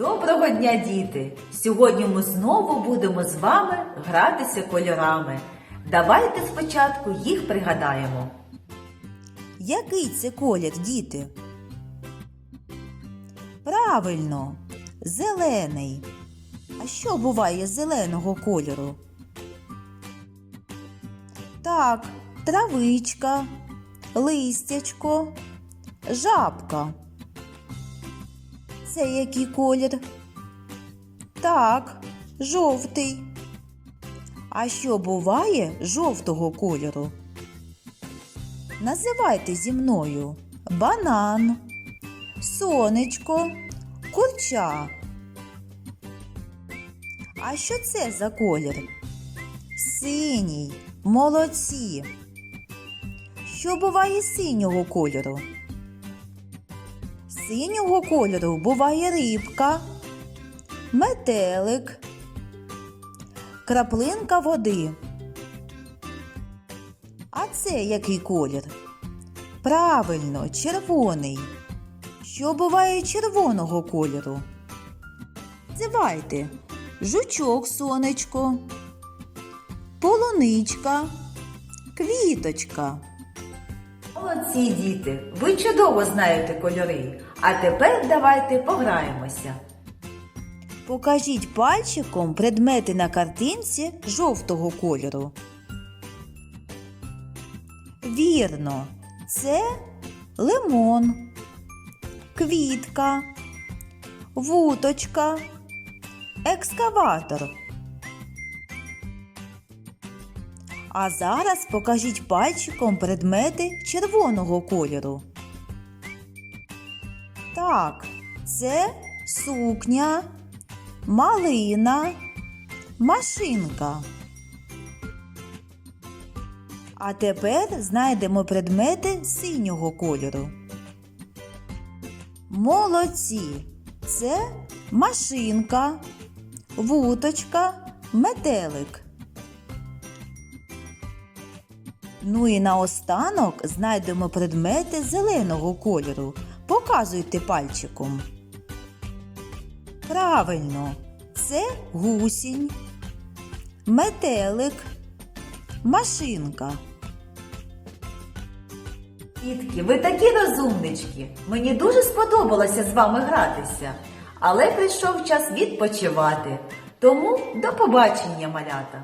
Доброго дня, діти! Сьогодні ми знову будемо з вами гратися кольорами. Давайте спочатку їх пригадаємо. Який це колір, діти? Правильно, зелений. А що буває зеленого кольору? Так, травичка, листячко, жабка. Це який колір? Так, жовтий. А що буває жовтого кольору? Називайте зі мною банан, сонечко, курча. А що це за колір? Синій, молодці. Що буває синього кольору? Синього кольору буває рибка, метелик, краплинка води. А це який колір? Правильно, червоний. Що буває червоного кольору? Називайте жучок сонечко, полуничка, квіточка. Молодці діти! Ви чудово знаєте кольори. А тепер давайте пограємося. Покажіть пальчиком предмети на картинці жовтого кольору. Вірно, це лимон, квітка, вуточка, екскаватор. А зараз покажіть пальчиком предмети червоного кольору. Так, це сукня, малина, машинка. А тепер знайдемо предмети синього кольору. Молодці! Це машинка, вуточка, метелик. Ну і наостанок знайдемо предмети зеленого кольору. Показуйте пальчиком. Правильно, це гусінь, метелик, машинка. Дітки, ви такі розумнички. Мені дуже сподобалося з вами гратися. Але прийшов час відпочивати. Тому до побачення, малята!